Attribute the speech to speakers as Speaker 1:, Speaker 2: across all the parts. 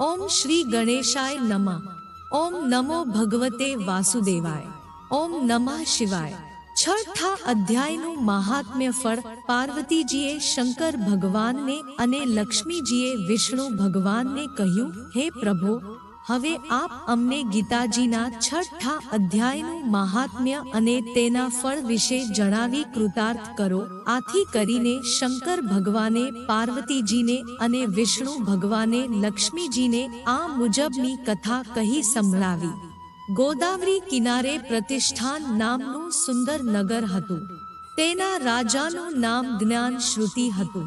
Speaker 1: ઓમ શ્રી ગણેશાય નમઃ. ઓમ નમો ભગવતે વાસુદેવાય. ઓમ નમઃ શિવાય. છઠ્ઠા અધ્યાયનું મહાત્મ્ય ફળ પાર્વતીજીએ શંકર ભગવાનને અને લક્ષ્મીજીએ વિષ્ણુ ભગવાનને કહ્યું, હે પ્રભુ હવે આપ અમને ગીતાજીના છઠ્ઠા અધ્યાયનું મહાત્મ્ય અને તેના ફળ વિશે જણાવી કૃતાર્થ કરો. આથી કરીને શંકર ભગવાને, પાર્વતીજીને અને વિષ્ણુ ભગવાને, લક્ષ્મીજીને આ મુજબની કથા કહી સંભળાવી. ગોદાવરી કિનારે પ્રતિષ્ઠાન નામનું સુંદર નગર હતું. તેના રાજાનું નામ જ્ઞાન શ્રુતિ હતું.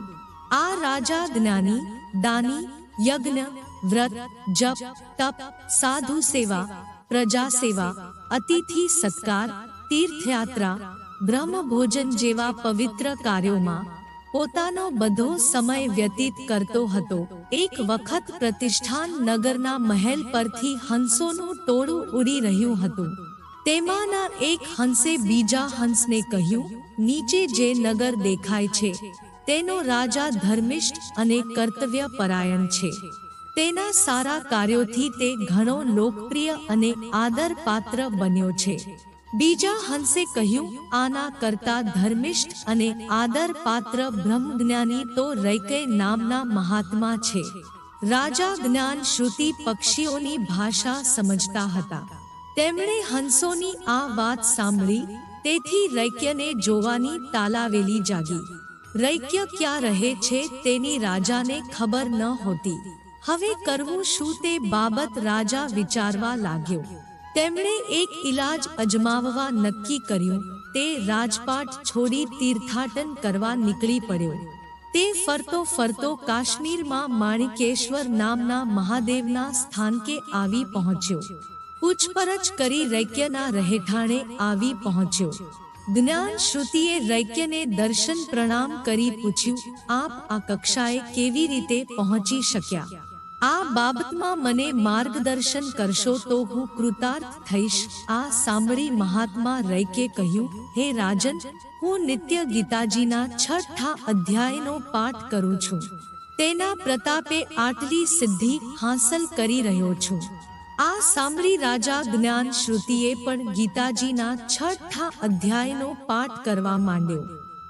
Speaker 1: આ રાજા જ્ઞાની, દાની, યજ્ઞ વ્રત, જપ, તપ, સાધુ સેવા, પ્રજા સેવા, અતિથિ સત્કાર, તીર્થયાત્રા, બ્રહ્મ ભોજન જેવા પવિત્ર કાર્યોમાં પોતાનો બધો સમય વ્યતીત કરતો હતો. એક વખત પ્રતિષ્ઠાન નગરના મહેલ પરથી હંસોનું ટોળું ઉડી રહ્યું હતું. તેમાંના એક હંસે બીજા હંસને કહ્યું, નીચે જે નગર દેખાય છે, તેનો રાજા ધર્મિષ્ઠ અને કર્તવ્ય પરાયણ છે. તેના સારા કાર્યોથી તે ઘણો લોકપ્રિય અને આદર પાત્ર બન્યો છે. બીજા હંસે કહ્યું, આના કરતા ધર્મિષ્ઠ અને આદર પાત્ર બ્રહ્મજ્ઞાની તો રૈકે નામના મહાત્મા છે. રાજા જ્ઞાન શ્રુતિ પક્ષીઓની ભાષા સમજતા હતા. તેમણે હંસોની આ વાત સાંભળી, તેથી રૈક્યને જોવાની તાલાવેલી જાગી. રૈક્ય ક્યાં રહે છે તેની રાજાને ખબર ન હોતી. હવે કરવું શું તે બાબત રાજા વિચારવા લાગ્યો. તેમણે એક ઈલાજ અજમાવવા નક્કી કર્યું. તે રાજપાટ છોડી તીર્થાટન કરવા નીકળી પડ્યો. તે ફરતો ફરતો કાશ્મીરમાં માણિકેશ્વર નામના મહાદેવના સ્થાનકે આવી પહોંચ્યો. પૂછપરછ કરી રૈક્યના રહેઠાણે આવી પહોંચ્યો. જ્ઞાન શ્રુતિએ રૈક્યને દર્શન પ્રણામ કરી પૂછ્યું, આપ આ કક્ષાએ કેવી રીતે પહોંચી શક્યા? આ બાબતમાં મને માર્ગદર્શન કરશો તો હું કૃતાર્થ થઈશ. આ સાંભળી મહાત્મા રૈકે કહ્યું, હે રાજન, હું નિત્ય ગીતાજીના છઠ્ઠા અધ્યાયનો પાઠ કરું છું. તેના પ્રતાપે આટલી સિદ્ધિ હાંસલ કરી રહ્યો છું. આ સાંભળી રાજા જ્ઞાન શ્રુતિએ પણ ગીતાજીના છઠ્ઠા અધ્યાયનો પાઠ કરવા માંડ્યો.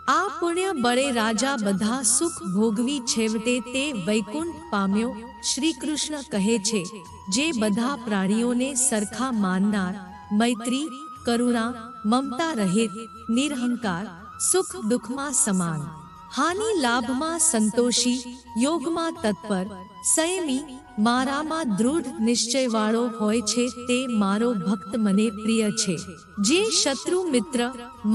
Speaker 1: આ પુણ્ય બળે રાજા બધા સુખ ભોગવી છેવટે તે વૈકુંઠ પામ્યો શ્રી કૃષ્ણ કહે છે, જે બધા પ્રાણીઓને સરખા માનનાર, મૈત્રી, કરુણા, મમતા રહિત, નિરહંકાર, સુખ દુઃખમાં સમાન, હાનિ લાભમાં સંતોષી, યોગમાં તત્પર, સંયમી, મારામાં દૃઢ નિશ્ચયવાળો હોય છે તે મારો ભક્ત મને પ્રિય છે. જે શત્રુ મિત્ર,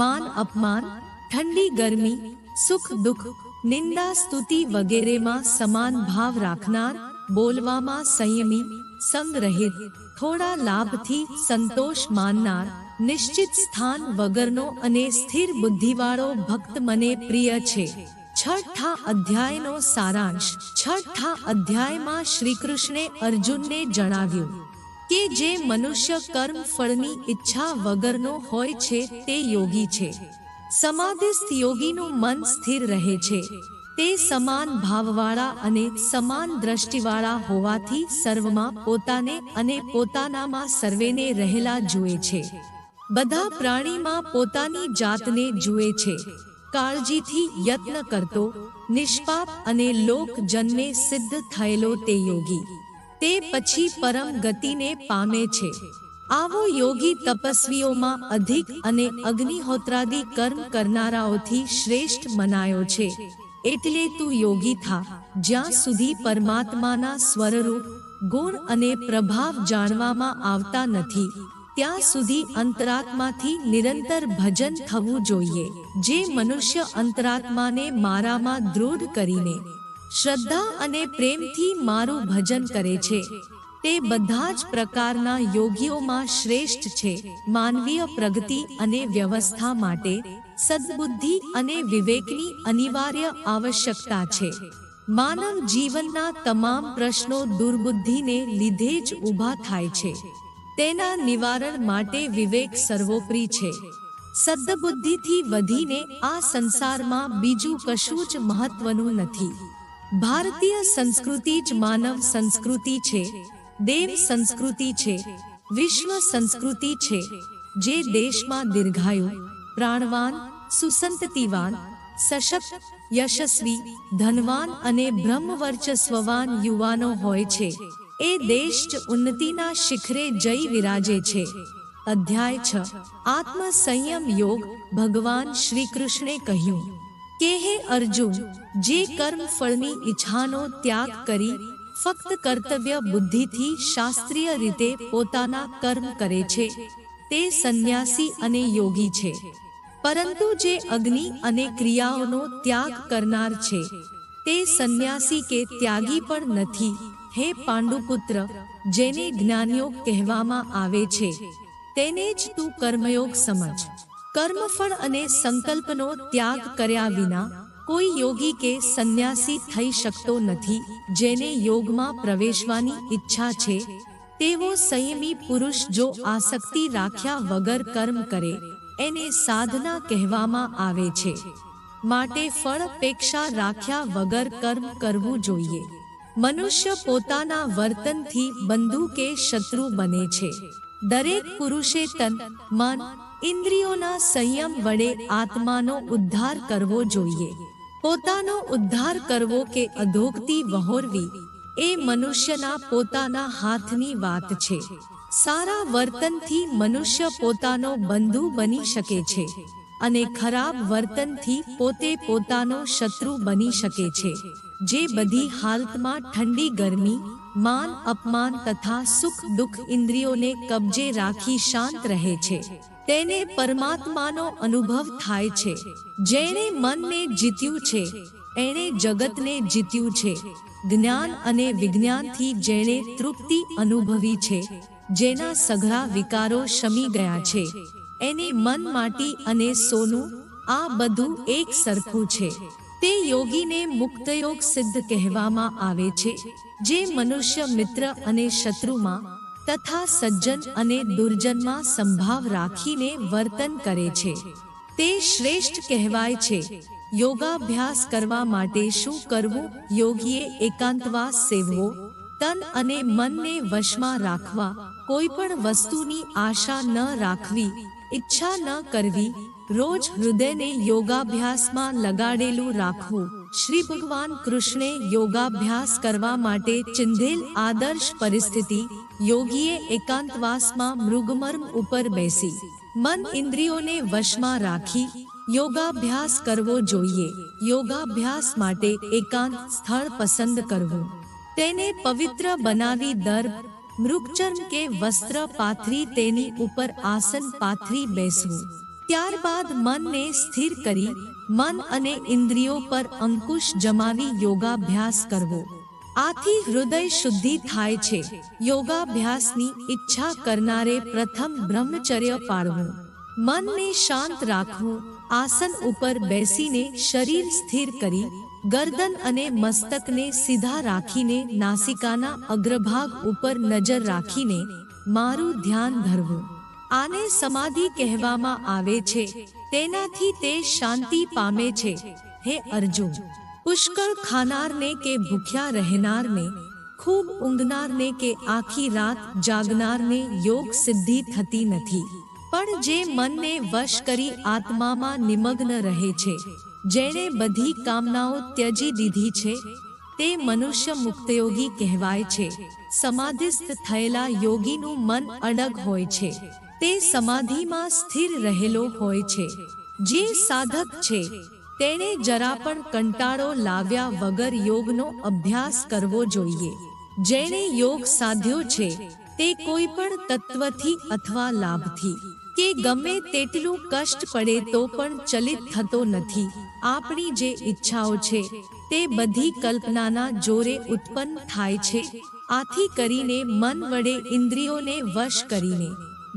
Speaker 1: માન અપમાન, ઠંડી ગરમી, સુખ દુઃખ, નિંદા સ્તુતિ વગેરેમાં સમાન ભાવ રાખનાર બોલવામાં સંયમી, સંગ્રહિત, થોડા લાભથી સંતોષ માનનાર, નિશ્ચિત સ્થાન વગરનો અને સ્થિર બુદ્ધિવાળો ભક્ત મને પ્રિય છે. છઠ્ઠા અધ્યાયનો સારાંશ. છઠ્ઠા અધ્યાયમાં શ્રી કૃષ્ણે અર્જુનને જણાવ્યું કે જે મનુષ્ય કર્મ ફળની ઈચ્છા વગરનો હોય છે તે યોગી છે. સમાધિસ્થ યોગીનું મન સ્થિર રહે છે. તે સમાન ભાવવાળા અને સમાન દ્રષ્ટિવાળા હોવાથી સર્વમાં પોતાને અને પોતાનામાં સર્વેને રહેલા જુએ છે. બધા પ્રાણીમાં પોતાની જાતને જુએ છે. કાળજીથી યત્ન કરતો, નિષ્પાપ અને લોક જન્મે સિદ્ધ થયેલો તે યોગી. તે પછી પરમ ગતિને પામે છે. આવો યોગી તપસ્વીઓમાં અધિક અને અગ્નિહોત્રાદિ કર્મ કરનારાઓથી શ્રેષ્ઠ મનાયો છે. એટલે તું યોગી થા, જ્યાં સુધી પરમાત્માના સ્વરરૂપ, ગુણ અને પ્રભાવ જાણવામાં આવતા નથી. ત્યાં સુધી અંતરાત્માથી નિરંતર ભજન થવું જોઈએ, જે મનુષ્ય અંતરાત્માને મારામાં દૃઢ કરીને, શ્રદ્ધા અને પ્રેમથી મારું ભજન કરે છે. તે બધા જ પ્રકારના યોગીઓમાં શ્રેષ્ઠ છે, માનવીય પ્રગતિ અને વ્યવસ્થા માટે સદબુદ્ધિ અને વિવેકની અનિવાર્ય આવશ્યકતા છે. માનવ જીવનના તમામ પ્રશ્નો દુર્બુદ્ધિને લીધે જ ઊભા થાય છે. તેના નિવારણ માટે વિવેક સર્વોપરી છે. સદબુદ્ધિથી વધીને આ સંસારમાં બીજું કશું જ મહત્વનું નથી. ભારતીય સંસ્કૃતિ જ માનવ સંસ્કૃતિ છે. દેવ સંસ્કૃતિ છે. વિશ્વ સંસ્કૃતિ છે. જે દેશમાં દીર્ઘાયુ પ્રાણવાન, સુસંતતિવાન, સશક્ત, યશસ્વી, ધનવાન અને બ્રહ્મવર્ચસ્વવાન યુવાનો હોય છે. એ દેશ જ ઉન્નતિના શિખરે જઈ વિરાજે છે. અધ્યાય છ. આત્મ સંયમ યોગ ભગવાન શ્રી કૃષ્ણે કહ્યું. કે હે અર્જુન, જે કર્મ ફળની ઈચ્છાનો ત્યાગ કરી ફક્ત કર્તવ્ય બુદ્ધિથી શાસ્ત્રીય રીતે પોતાના કર્મ કરે છે, તે સંન્યાસી અને યોગી છે. પરંતુ જે અગ્નિ અને ક્રિયાઓનો ત્યાગ કરનાર છે, તે સંન્યાસી કે ત્યાગી પણ નથી. હે પાંડુપુત્ર, જેને જ્ઞાનયોગ કહેવામાં આવે છે, તેને જ તું કર્મયોગ સમજ. કર્મફળ અને સંકલ્પનો ત્યાગ કર્યા વિના, કોઈ યોગી કે સંન્યાસી થઈ શકતો નથી, જેને યોગમાં પ્રવેશવાની ઈચ્છા છે. તેવો સંયમી પુરુષ જો આસક્તિ રાખ્યા વગર કર્મ કરે એને સાધના કહેવામાં આવે છે. માટે ફળ અપેક્ષા રાખ્યા વગર કર્મ કરવું જોઈએ. મનુષ્ય પોતાના વર્તનથી બંધુ કે શત્રુ બને છે. દરેક પુરુષે તન, મન, ઇન્દ્રિયોના સંયમ વડે આત્માનો ઉદ્ધાર કરવો જોઈએ. પોતાનો ઉદ્ધાર કરવો કે અધોગતિ વહોરવી, એ મનુષ્યના પોતાના હાથની વાત છે. સારા વર્તનથી મનુષ્ય પોતાનો બંધુ બની શકે છે અને ખરાબ વર્તનથી પોતે પોતાનો શત્રુ બની શકે છે, જે બધી હાલતમાં ઠંડી, ગરમી, માન, અપમાન તથા સુખ, દુઃખ ઇન્દ્રિયોને કબજે રાખી શાંત રહે છે. તેને પરમાત્માનો અનુભવ થાય છે. જેણે મનને જીત્યું છે, એણે જગતને જીત્યું છે. જ્ઞાન અને વિજ્ઞાનથી જેણે તૃપ્તિ અનુભવી છે જેના સઘળા વિકારો શમી ગયા છે. એને મન માટી અને સોનું આ બધું એક સરખું છે. તે યોગીને મુક્તયોગ સિદ્ધ કહેવામાં આવે છે, જે મનુષ્ય મિત્ર અને શત્રુમાં તથા સજ્જન અને દુર્જનમાં સંભાવ રાખીને વર્તન કરે છે. તે શ્રેષ્ઠ કહેવાય છે. યોગાભ્યાસ કરવા માટે શું કરવું? યોગીએ એકાંતવાસ સેવવો તન અને મનને વશમાં રાખવા કોઈ પણ વસ્તુની આશા ન રાખવી, ઈચ્છા ન કરવી, રોજ હૃદયને યોગાભ્યાસમાં લગાડેલું રાખવું. શ્રી ભગવાન કૃષ્ણે યોગાભ્યાસ કરવા માટે ચિંધેલ આદર્શ પરિસ્થિતિ, યોગીએ એકાંતવાસમાં મૃગમર્મ ઉપર બેસી. મન ઇન્દ્રિયોને વશમાં રાખી, યોગાભ્યાસ કરવો જોઈએ. યોગાભ્યાસ માટે એકાંત સ્થળ પસંદ કરવું. તેને પવિત્ર બનાવી દર્ભ મૃગચર્મ કે વસ્ત્ર પાથરી તેની ઉપર આસન પાથરી બેસવું. ત્યારબાદ મનને સ્થિર કરી, મન અને ઇન્દ્રિયો પર અંકુશ જમાવી યોગાભ્યાસ કરવો. આથી હૃદય શુદ્ધિ થાય છે. યોગાભ્યાસની ઈચ્છા કરનારે પ્રથમ બ્રહ્મચર્ય પાળવું. મનને શાંત રાખવું, આસન ઉપર બેસીને શરીર સ્થિર કરી ગરદન અને મસ્તકને સીધા રાખીને નાસિકાના અગ્રભાગ ઉપર નજર રાખીને મારું ધ્યાન ધરવું. આને સમાધિ કહેવામાં આવે છે. તેનાથી તે શાંતિ પામે છે. હે અર્જુન, પુષ્કળ ખાનારને કે ભૂખ્યા રહેનારને, ખૂબ ઊંઘનારને કે આખી રાત જાગનારને યોગ સિદ્ધિ થતી નથી. પણ જે મનને વશ કરી આત્મામાં નિમગ્ન રહે છે. જેણે બધી કામનાઓ ત્યજી દીધી છે, તે મનુષ્ય મુક્તયોગી કહેવાય છે. સમાધિસ્થ થયેલા યોગીનું મન અડગ હોય છે. તે સમાધિમાં સ્થિર રહેલો હોય છે. જે સાધક છે, તેણે જરા પણ કંટાળો લાવ્યા વગર યોગનો અભ્યાસ કરવો જોઈએ. જેણે યોગ સાધ્યો છે, તે કોઈ પણ તત્વથી અથવા લાભથી. કે ગમે તેટલું કષ્ટ પડે તો પણ ચલિત થતો નથી. આપણી જે ઈચ્છાઓ છે, તે બધી કલ્પનાના જોરે ઉત્પન્ન થાય છે. આથી કરીને મન વડે ઇન્દ્રિયોને વશ કરીને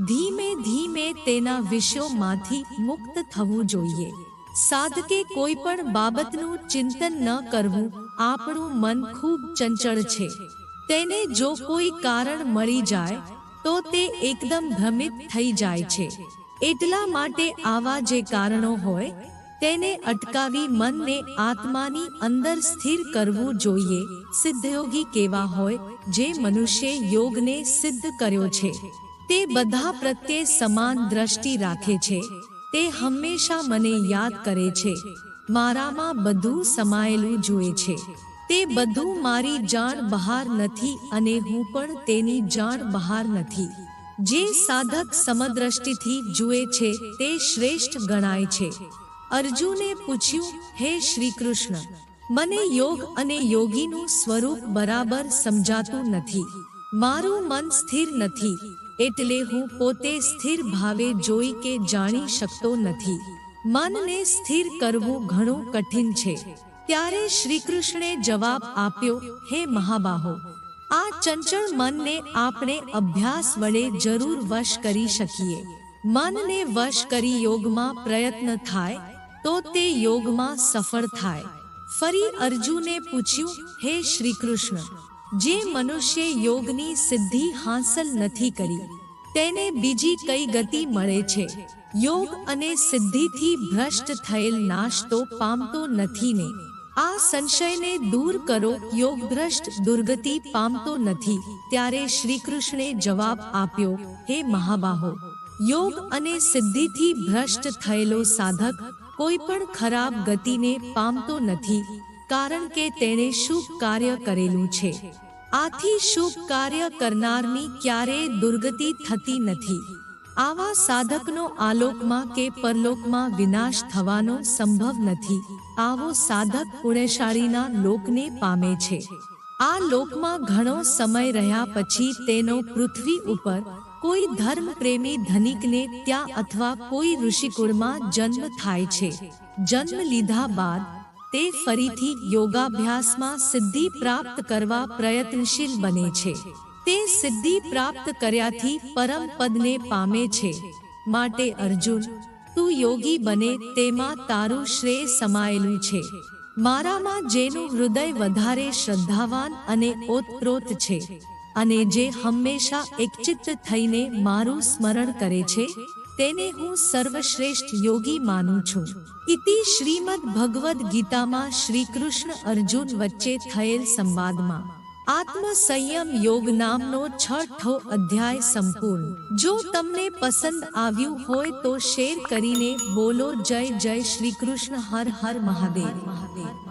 Speaker 1: ધીમે ધીમે તેના વિષયોમાંથી મુક્ત થવું જોઈએ. સાધકે કોઈ પણ બાબતનું ચિંતન ન કરવું આપણું મન ખૂબ ચંચળ છે. તેને જો કોઈ કારણ મળી જાય તો તે એકદમ ભ્રમિત થઈ જાય છે. એટલા માટે આવા જે કારણો હોય, તેને અટકાવી મનને આત્માની અંદર સ્થિર કરવું જોઈએ. સિદ્ધયોગી કેવા હોય, જે મનુષ્ય યોગને સિદ્ધ કર્યો છે. તે બધા પ્રત્યે સમાન દ્રષ્ટિ રાખે છે. તે હંમેશા મને યાદ કરે છે. મારામાં બધું સમાયેલું જુએ છે. તે બધું મારી જાણ બહાર નથી અને હું પણ તેની જાણ બહાર નથી. જે સાધક સમદ્રષ્ટિથી જુએ છે, તે શ્રેષ્ઠ ગણાય છે. અર્જુને પૂછ્યું, હે શ્રી કૃષ્ણ મને યોગ અને યોગીનું સ્વરૂપ બરાબર સમજાતું નથી. મારું મન સ્થિર નથી, એટલે હું પોતે સ્થિર ભાવે જોઈ કે જાણી શકતો નથી. મનને સ્થિર કરવું ઘણું કઠિન છે. ત્યારે શ્રી કૃષ્ણે જવાબ આપ્યો, હે મહાબાહો, આ ચંચળ મનને આપણે અભ્યાસ વડે જરૂર વશ કરી શકીએ. મનને વશ કરી યોગમાં પ્રયત્ન થાય, તો તે યોગમાં સફળ થાય. ફરી અર્જુને પૂછ્યું, હે શ્રી કૃષ્ણ જે મનુષ્ય યોગની સિદ્ધિ હાંસલ નથી કરી, તેને બીજી કઈ ગતિ મળે છે? યોગ અને સિદ્ધિથી ભ્રષ્ટ થયેલ નાશ તો પામતો નથી ને? આ સંશયને દૂર કરો યોગ ભ્રષ્ટ દુર્ગતિ પામતો નથી. ત્યારે શ્રી કૃષ્ણે જવાબ આપ્યો, હે મહાબાહો, યોગ અને સિદ્ધિથી ભ્રષ્ટ થયેલો સાધક કોઈ પણ ખરાબ ગતિને પામતો નથી, કારણ કે તેણે શુભ કાર્ય કરેલું છે. આથી શુભ કાર્ય કરનારની ક્યારેય દુર્ગતિ થતી નથી. આવા સાધકનો આલોકમાં કે પરલોકમાં વિનાશ થવાનો સંભવ નથી. આવો સાધક પુણેશાળીના લોકને પામે છે. આ લોકમાં ઘણો સમય રહ્યા પછી તેનો પૃથ્વી ઉપર કોઈ ધર્મ પ્રેમી ધનિકને ત્યાં અથવા કોઈ ઋષિકુળમાં જન્મ થાય છે. જન્મ લીધા બાદ તે ફરીથી યોગાભ્યાસમાં સિદ્ધિ પ્રાપ્ત કરવા પ્રયત્નશીલ બને છે. તે સિદ્ધિ પ્રાપ્ત કર્યાથી પરમ પદને પામે છે. માટે અર્જુન, તું યોગી બને તેમાં તારું શ્રેય સમાયેલું છે. મારામાં જેનું હૃદય વધારે શ્રદ્ધાવાન અને ઓતપ્રોત છે અને જે હંમેશા એકચિત્ત થઈને મારું સ્મરણ કરે છે, તેને હું સર્વશ્રેષ્ઠ યોગી માનું છું. ઇતિ શ્રીમદ ભગવદ્ ગીતામાં શ્રી કૃષ્ણ અર્જુન વચ્ચે થયેલ સંવાદમાં આત્મ સંયમ યોગ નામનો છઠ્ઠો અધ્યાય સંપૂર્ણ. જો તમને પસંદ આવ્યું હોય તો શેર કરીને બોલો જય જય શ્રી કૃષ્ણ, હર હર મહાદેવ મહાદેવ.